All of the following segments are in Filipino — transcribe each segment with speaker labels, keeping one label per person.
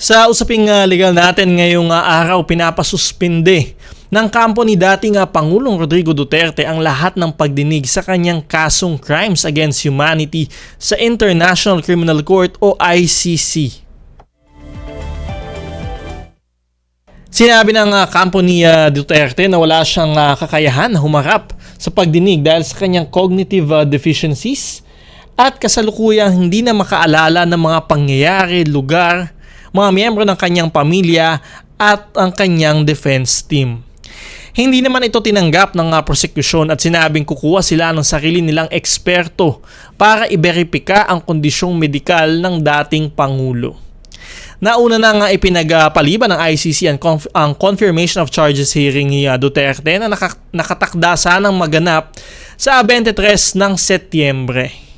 Speaker 1: Sa usaping uh, legal natin ngayong uh, araw, pinapasuspinde ng kampo ni dating uh, Pangulong Rodrigo Duterte ang lahat ng pagdinig sa kanyang kasong crimes against humanity sa International Criminal Court o ICC. Sinabi ng kampo ni Duterte na wala siyang kakayahan na humarap sa pagdinig dahil sa kanyang cognitive deficiencies at kasalukuyang hindi na makaalala ng mga pangyayari, lugar, mga miyembro ng kanyang pamilya at ang kanyang defense team. Hindi naman ito tinanggap ng uh, prosekusyon at sinabing kukuha sila ng sarili nilang eksperto para iberipika ang kondisyong medikal ng dating Pangulo. Nauna na nga ipinagpaliban ng ICC ang, conf- ang confirmation of charges hearing ni uh, Duterte na naka- nakatakda sanang maganap sa 23 ng Setyembre.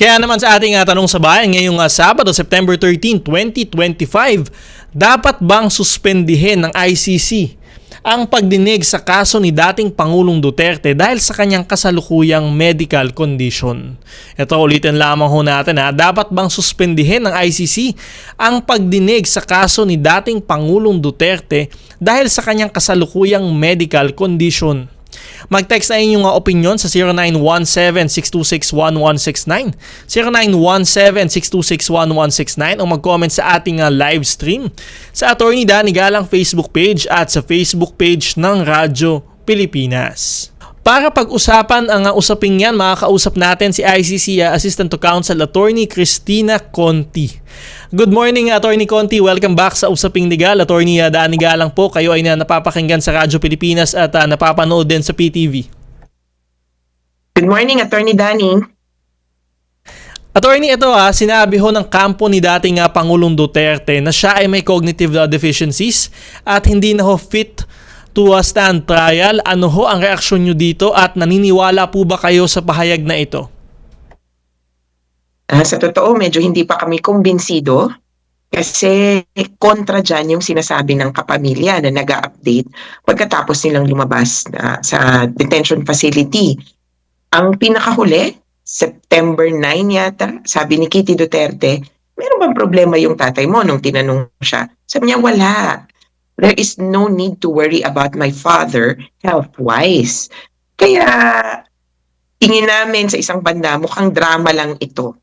Speaker 1: Kaya naman sa ating uh, tanong sa bayan ngayong uh, Sabado, September 13, 2025, dapat bang suspendihin ng ICC ang pagdinig sa kaso ni dating Pangulong Duterte dahil sa kanyang kasalukuyang medical condition. Ito ulitin lamang ho natin ha, dapat bang suspendihin ng ICC ang pagdinig sa kaso ni dating Pangulong Duterte dahil sa kanyang kasalukuyang medical condition. Mag-text na inyong uh, opinion sa 0917-626-1169, 0917-626-1169 o mag-comment sa ating uh, live stream sa Attorney Danny Galang Facebook page at sa Facebook page ng Radyo Pilipinas. Para pag-usapan ang uh, usaping yan, makakausap natin si ICC uh, Assistant to Counsel Attorney Christina Conti. Good morning, Attorney Conti. Welcome back sa Usaping Legal. Attorney uh, Dani Galang po, kayo ay na napapakinggan sa Radyo Pilipinas at uh, napapanood din sa PTV.
Speaker 2: Good morning, Attorney Danny.
Speaker 1: Attorney, ito ha, sinabi ho ng kampo ni dating uh, Pangulong Duterte na siya ay may cognitive uh, deficiencies at hindi na ho fit to a stand trial. Ano ho ang reaksyon nyo dito at naniniwala po ba kayo sa pahayag na ito?
Speaker 2: Uh, sa totoo, medyo hindi pa kami kumbinsido kasi kontra dyan yung sinasabi ng kapamilya na nag update pagkatapos nilang lumabas na, sa detention facility. Ang pinakahuli, September 9 yata, sabi ni Kitty Duterte, meron bang problema yung tatay mo nung tinanong siya? Sabi niya, wala there is no need to worry about my father health-wise. Kaya tingin namin sa isang banda, mukhang drama lang ito.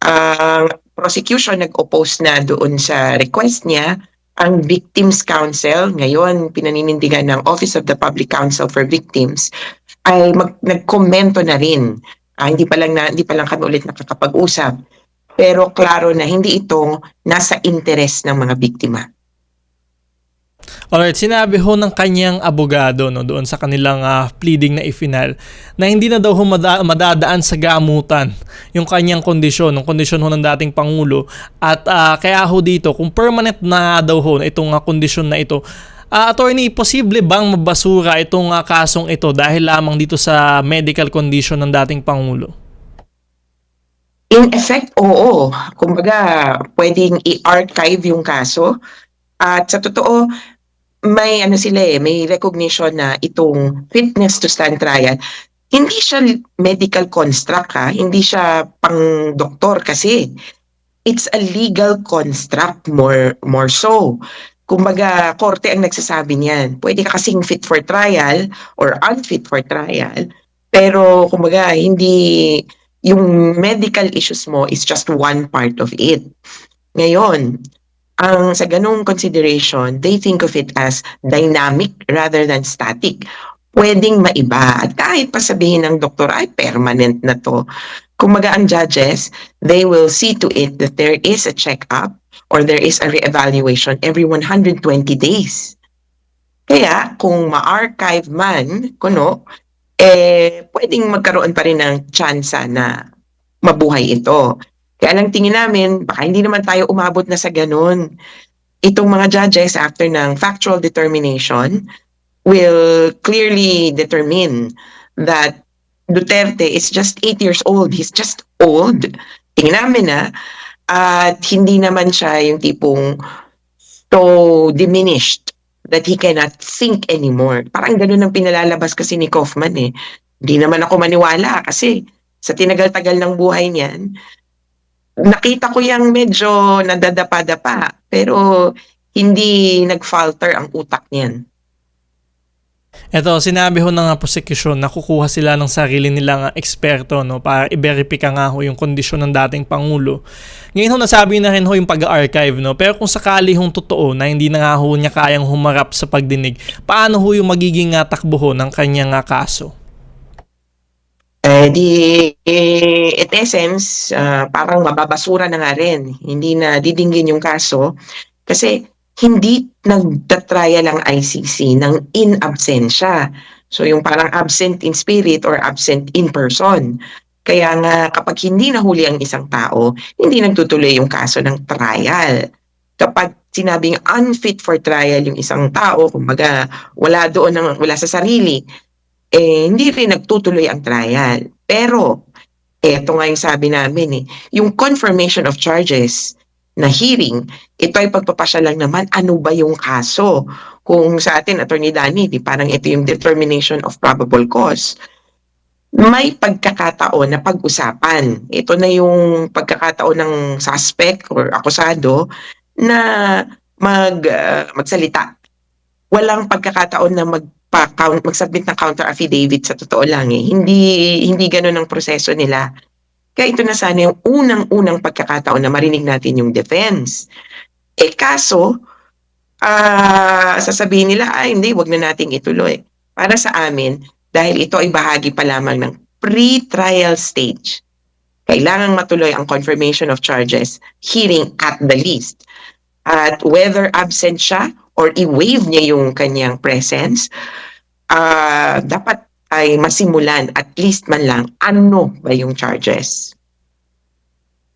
Speaker 2: Ang uh, prosecution nag-oppose na doon sa request niya. Ang Victims Council, ngayon pinaninindigan ng Office of the Public Counsel for Victims, ay mag, nagkomento na rin. Uh, hindi pa lang na, hindi pa lang kami ulit nakakapag-usap. Pero klaro na hindi ito nasa interes ng mga biktima.
Speaker 1: Alright, sinabi ho ng kanyang abogado no, doon sa kanilang uh, pleading na ifinal na hindi na daw ho mada- madadaan sa gamutan yung kanyang kondisyon, yung kondisyon ho ng dating Pangulo. At uh, kaya ho dito, kung permanent na daw ho itong uh, kondisyon na ito, uh, attorney, posible bang mabasura itong uh, kasong ito dahil lamang dito sa medical condition ng dating Pangulo?
Speaker 2: In effect, oo. Kumbaga, pwedeng i-archive yung kaso. At sa totoo, may ano sila eh, may recognition na itong fitness to stand trial, hindi siya medical construct ha, hindi siya pang doktor kasi it's a legal construct more more so. Kumbaga, korte ang nagsasabi niyan. Pwede ka kasing fit for trial or unfit for trial, pero kumbaga, hindi yung medical issues mo is just one part of it. Ngayon, ang sa ganung consideration, they think of it as dynamic rather than static. Pwedeng maiba. At kahit pa sabihin ng doktor, ay permanent na to. Kumaga ang judges, they will see to it that there is a check-up or there is a re-evaluation every 120 days. Kaya kung ma-archive man, kuno, eh, pwedeng magkaroon pa rin ng tsansa na mabuhay ito. Kaya lang tingin namin, baka hindi naman tayo umabot na sa ganun. Itong mga judges, after ng factual determination, will clearly determine that Duterte is just 8 years old. He's just old. Tingin namin na. At hindi naman siya yung tipong so diminished that he cannot think anymore. Parang ganun ang pinalalabas kasi ni Kaufman eh Hindi naman ako maniwala kasi sa tinagal-tagal ng buhay niyan, nakita ko yung medyo nadadapa-dapa pero hindi nag-falter ang utak niyan.
Speaker 1: Ito, sinabi ho ng prosecution na kukuha sila ng sarili nilang eksperto no, para i-verify nga ho yung kondisyon ng dating Pangulo. Ngayon ho, nasabi na rin ho yung pag-archive. No? Pero kung sakali hong totoo na hindi na nga ho niya kayang humarap sa pagdinig, paano ho yung magiging uh, takbo ho ng kanyang uh, kaso?
Speaker 2: Eh, di, eh, in essence, ah, parang mababasura na nga rin. Hindi na didinggin yung kaso kasi hindi nagtatrial ang ICC ng in absentia. So yung parang absent in spirit or absent in person. Kaya nga kapag hindi nahuli ang isang tao, hindi nagtutuloy yung kaso ng trial. Kapag sinabing unfit for trial yung isang tao, kumbaga wala doon ng, wala sa sarili, eh hindi rin nagtutuloy ang trial. Pero eto nga yung sabi namin eh, yung confirmation of charges na hearing, ito ay pagpapasya lang naman ano ba yung kaso. Kung sa atin, Attorney Danny, di parang ito yung determination of probable cause. May pagkakataon na pag-usapan. Ito na yung pagkakataon ng suspect or akusado na mag, ah, magsalita. Walang pagkakataon na mag pa-count, mag-submit ng counter affidavit sa totoo lang eh. Hindi, hindi ganun ang proseso nila. Kaya ito na sana yung unang-unang pagkakataon na marinig natin yung defense. Eh kaso, ah sasabihin nila, ay hindi, wag na nating ituloy. Para sa amin, dahil ito ay bahagi pa lamang ng pre-trial stage, kailangang matuloy ang confirmation of charges, hearing at the least. At whether absent siya or i-waive niya yung kanyang presence, ah dapat ay masimulan at least man lang ano ba yung charges.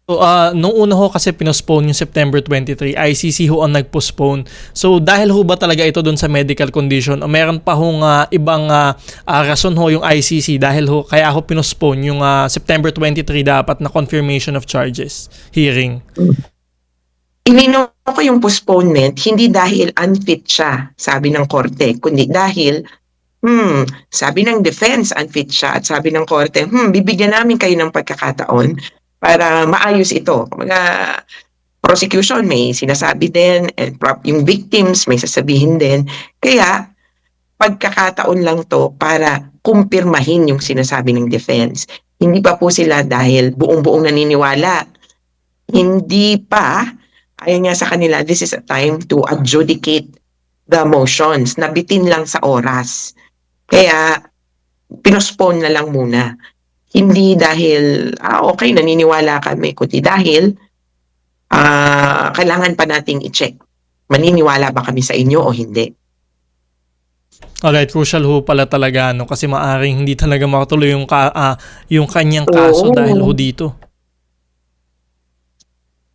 Speaker 1: So, uh, nung una ho kasi pinospone yung September 23, ICC ho ang nag-postpone. So, dahil ho ba talaga ito dun sa medical condition o meron pa hong uh, ibang uh, uh, rason ho yung ICC dahil ho kaya ho pinospone yung uh, September 23 dapat na confirmation of charges hearing?
Speaker 2: Inino ko yung postponement hindi dahil unfit siya, sabi ng korte, kundi dahil hmm, sabi ng defense unfit siya at sabi ng korte, hmm, bibigyan namin kayo ng pagkakataon para maayos ito. Mga prosecution may sinasabi din and yung victims may sasabihin din. Kaya pagkakataon lang to para kumpirmahin yung sinasabi ng defense. Hindi pa po sila dahil buong-buong naniniwala. Hindi pa, ayon nga sa kanila, this is a time to adjudicate the motions. Nabitin lang sa oras. Kaya pinospone na lang muna. Hindi dahil, ah, okay, naniniwala kami, kundi dahil ah, kailangan pa nating i-check. Maniniwala ba kami sa inyo o hindi?
Speaker 1: Alright, crucial ho pala talaga no kasi maaring hindi talaga makatuloy yung ka, ah, yung kanyang kaso
Speaker 2: Oo.
Speaker 1: dahil ho dito.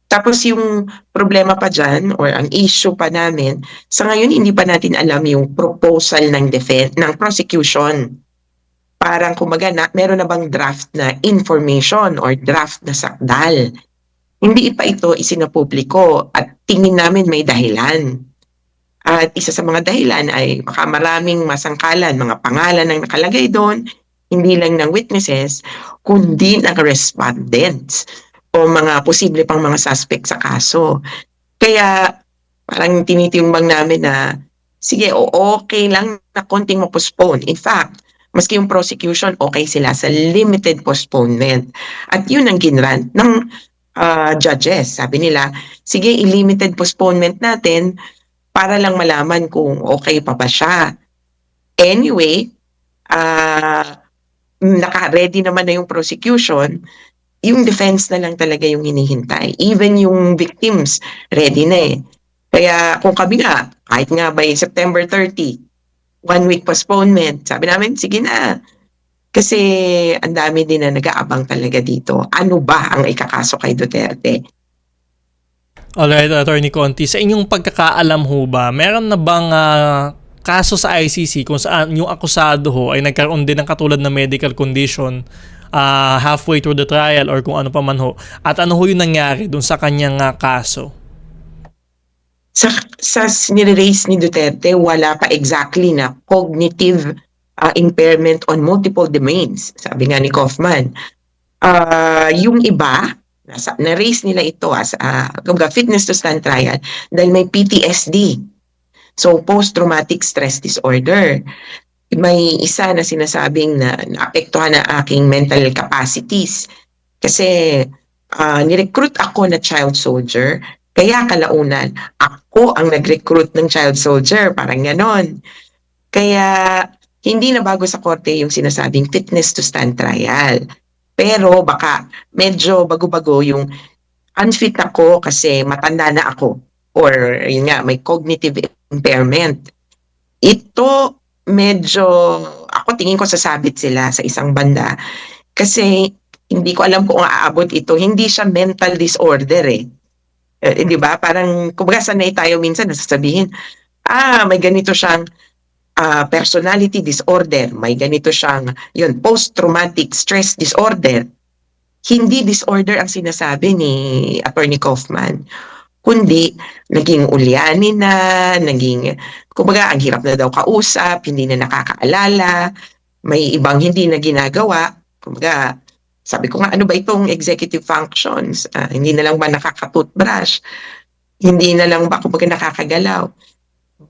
Speaker 2: Tapos yung problema pa dyan or ang issue pa namin, sa ngayon hindi pa natin alam yung proposal ng defense, ng prosecution. Parang kumaga na, meron na bang draft na information or draft na sakdal. Hindi pa ito isinapubliko at tingin namin may dahilan. At isa sa mga dahilan ay baka maraming masangkalan, mga pangalan ang nakalagay doon, hindi lang ng witnesses, kundi ng respondents o mga posible pang mga suspect sa kaso. Kaya parang tinitimbang namin na sige, o okay lang na konting mo-postpone. In fact, maski yung prosecution, okay sila sa limited postponement. At yun ang ginrant ng ah, judges. Sabi nila, sige, i-limited postponement natin para lang malaman kung okay pa ba siya. Anyway, ah naka-ready naman na yung prosecution, yung defense na lang talaga yung hinihintay. Even yung victims, ready na eh. Kaya kung kami nga, kahit nga by September 30, one week postponement, sabi namin, sige na. Kasi ang dami din na nag-aabang talaga dito. Ano ba ang ikakaso kay Duterte?
Speaker 1: Alright, Attorney Conti, sa inyong pagkakaalam ho ba, meron na bang ah, kaso sa ICC kung saan yung akusado ho ay nagkaroon din ng katulad na medical condition ah, halfway through the trial or kung ano pa man ho? At ano ho yung nangyari dun sa kanyang ah, kaso?
Speaker 2: Sa, sa nire-raise ni Duterte, wala pa exactly na cognitive uh, impairment on multiple domains, sabi nga ni Kaufman. Ah, yung iba, nasa, na-raise nila ito as uh, fitness to stand trial dahil may PTSD. So, post-traumatic stress disorder. May isa na sinasabing na naapektuhan na aking mental capacities. Kasi ah, nirecruit ako na child soldier, kaya kalaunan, ako ang nag-recruit ng child soldier, parang ganon. Kaya hindi na bago sa korte yung sinasabing fitness to stand trial. Pero baka medyo bago-bago yung unfit ako kasi matanda na ako or yun nga may cognitive impairment. Ito medyo ako tingin ko sasabit sila sa isang banda kasi hindi ko alam kung aabot ito. Hindi siya mental disorder eh. Eh, di ba? Parang, kumbaga sanay tayo minsan nasasabihin, ah, may ganito siyang ah, personality disorder, may ganito siyang, yun, post-traumatic stress disorder. Hindi disorder ang sinasabi ni Attorney Kaufman, kundi naging ulyanin na, naging, kumbaga, ang hirap na daw kausap, hindi na nakakaalala, may ibang hindi na ginagawa, kumbaga, sabi ko nga, ano ba itong executive functions? Ah, hindi na lang ba nakaka-toothbrush? Hindi na lang ba kumbaga nakakagalaw?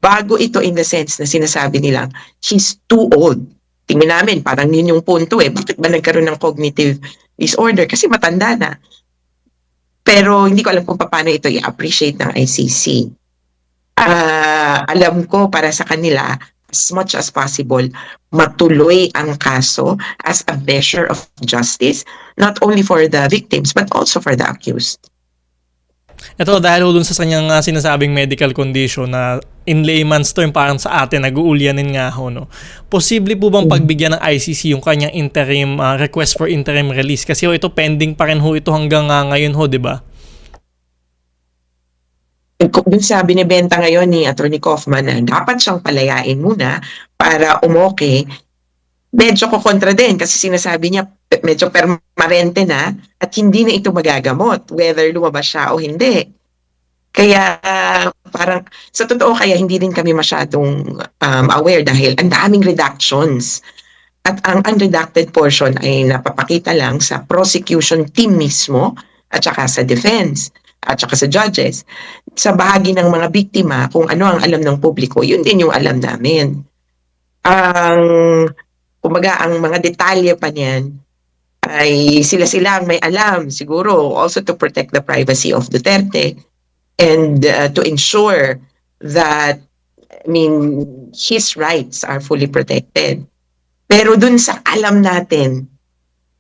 Speaker 2: Bago ito in the sense na sinasabi nilang, he's too old. Tingnan namin, parang yun yung punto eh. Bakit ba nagkaroon ng cognitive disorder? Kasi matanda na. Pero hindi ko alam kung paano ito i-appreciate ng ICC. Ah, alam ko para sa kanila, as much as possible, matuloy ang kaso as a measure of justice, not only for the victims, but also for the accused.
Speaker 1: Ito dahil ho dun sa kanyang ah, sinasabing medical condition na in layman's term parang sa atin nag-uulyanin nga ho no. Posible po bang pagbigyan ng ICC yung kanyang interim ah, request for interim release kasi ho ito pending pa rin ho ito hanggang ah, ngayon ho, 'di ba?
Speaker 2: Dun sa binibenta ngayon ni Attorney Kaufman na dapat siyang palayain muna para umoke, medyo ko kontra din kasi sinasabi niya medyo permanente na at hindi na ito magagamot whether lumabas siya o hindi. Kaya parang sa totoo kaya hindi din kami masyadong um, aware dahil ang daming redactions. At ang unredacted portion ay napapakita lang sa prosecution team mismo at saka sa defense at saka sa judges. Sa bahagi ng mga biktima, kung ano ang alam ng publiko, yun din yung alam namin. Ang, kumbaga, ang mga detalye pa niyan ay sila-sila may alam, siguro, also to protect the privacy of Duterte and uh, to ensure that, I mean, his rights are fully protected. Pero dun sa alam natin,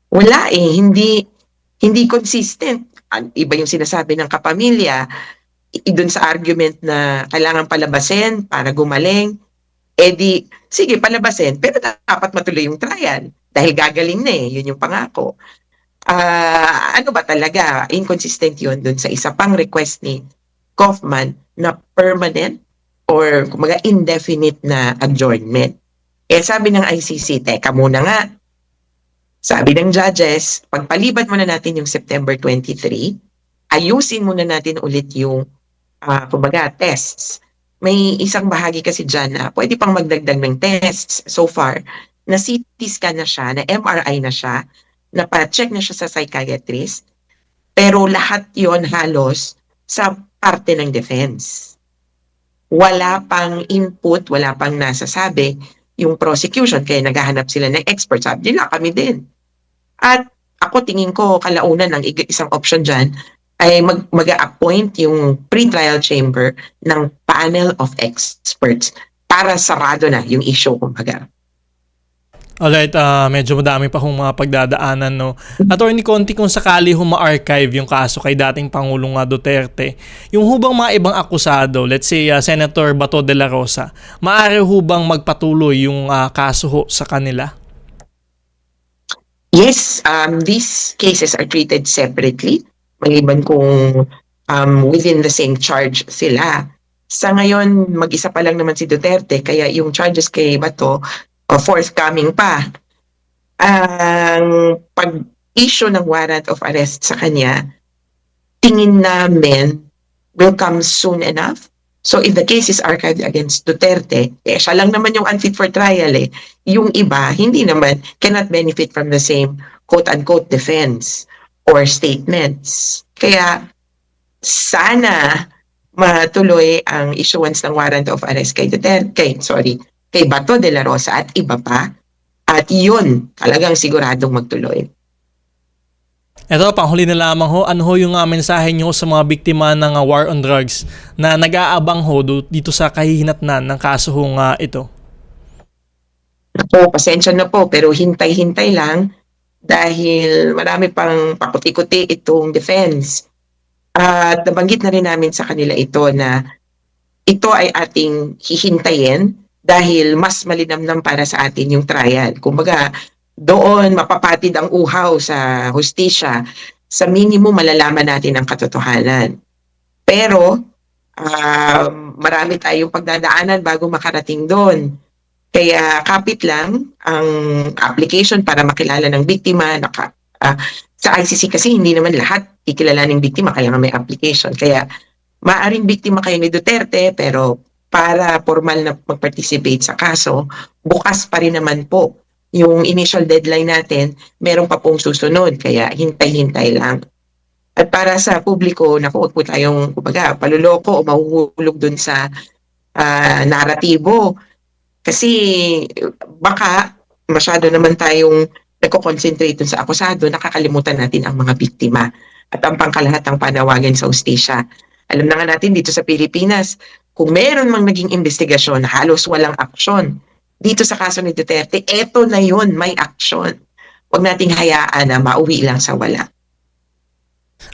Speaker 2: wala eh, hindi, hindi consistent. Iba yung sinasabi ng kapamilya, dun sa argument na kailangan palabasin para gumaling, eh di, sige, palabasin, pero dapat matuloy yung trial dahil gagaling na eh, yun yung pangako. Ah, ano ba talaga, inconsistent yun dun sa isa pang request ni Kaufman na permanent or kumaga indefinite na adjournment. Eh sabi ng ICC, teka muna nga, sabi ng judges, pagpaliban muna natin yung September 23, ayusin muna natin ulit yung ah, kumbaga tests. May isang bahagi kasi dyan na pwede pang magdagdag ng tests so far na CT scan na siya, na MRI na siya, na pa-check na siya sa psychiatrist, pero lahat yon halos sa parte ng defense. Wala pang input, wala pang nasasabi yung prosecution, kaya naghahanap sila ng expert. Sabi nila, kami din. At ako tingin ko, kalaunan ng isang option dyan, ay mag, mag-appoint yung pre-trial chamber ng panel of experts para sarado na yung issue, kumbaga.
Speaker 1: Alright, ah, medyo madami pa kong mga pagdadaanan, no? Attorney Conti, kung sakali ho ma-archive yung kaso kay dating Pangulong ah, Duterte, yung hubang mga ibang akusado, let's say ah, Senator Bato de la Rosa, maaari hubang magpatuloy yung ah, kaso ho sa kanila?
Speaker 2: Yes, um, these cases are treated separately, maliban kung um, within the same charge sila. Sa ngayon, mag-isa pa lang naman si Duterte, kaya yung charges kay Bato, uh, forthcoming pa. Ang pag-issue ng warrant of arrest sa kanya, tingin namin will come soon enough So if the case is archived against Duterte, eh, siya lang naman yung unfit for trial eh. Yung iba, hindi naman, cannot benefit from the same quote-unquote defense or statements. Kaya sana matuloy ang issuance ng warrant of arrest kay Duterte, kay, sorry, kay Bato de la Rosa at iba pa. At yun, talagang siguradong magtuloy.
Speaker 1: Ito, panghuli na lamang ho, ano ho yung uh, mensahe nyo sa mga biktima ng uh, war on drugs na nag-aabang ho dito sa kahihinatnan ng kaso hong uh, ito?
Speaker 2: Ako, pasensya na po, pero hintay-hintay lang dahil marami pang pakuti-kuti itong defense. At nabanggit na rin namin sa kanila ito na ito ay ating hihintayin dahil mas malinamnam para sa atin yung trial. Kumbaga, doon mapapatid ang uhaw sa hustisya. Sa minimum, malalaman natin ang katotohanan. Pero, um, marami tayong pagdadaanan bago makarating doon. Kaya kapit lang ang application para makilala ng biktima. Naka, ah, sa ICC kasi hindi naman lahat kikilalaning biktima kaya nga may application. Kaya maaring biktima kayo ni Duterte pero para formal na mag-participate sa kaso, bukas pa rin naman po yung initial deadline natin, meron pa pong susunod. Kaya hintay-hintay lang. At para sa publiko, naku, huwag po tayong kumbaga, paluloko o mahuhulog dun sa ah, naratibo. Kasi baka masyado naman tayong nagko-concentrate sa akusado, nakakalimutan natin ang mga biktima at ang pangkalahatang panawagan sa ustisya. Alam na nga natin dito sa Pilipinas, kung meron mang naging investigasyon, halos walang aksyon. Dito sa kaso ni Duterte, eto na yun, may aksyon. Huwag nating hayaan na mauwi lang sa wala.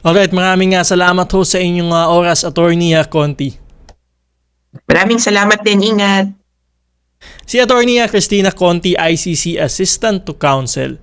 Speaker 1: Alright, maraming salamat ho sa inyong uh, oras, Attorney uh, Conti.
Speaker 2: Maraming salamat din, ingat.
Speaker 1: Si Attorney Christina Conti, ICC Assistant to Counsel.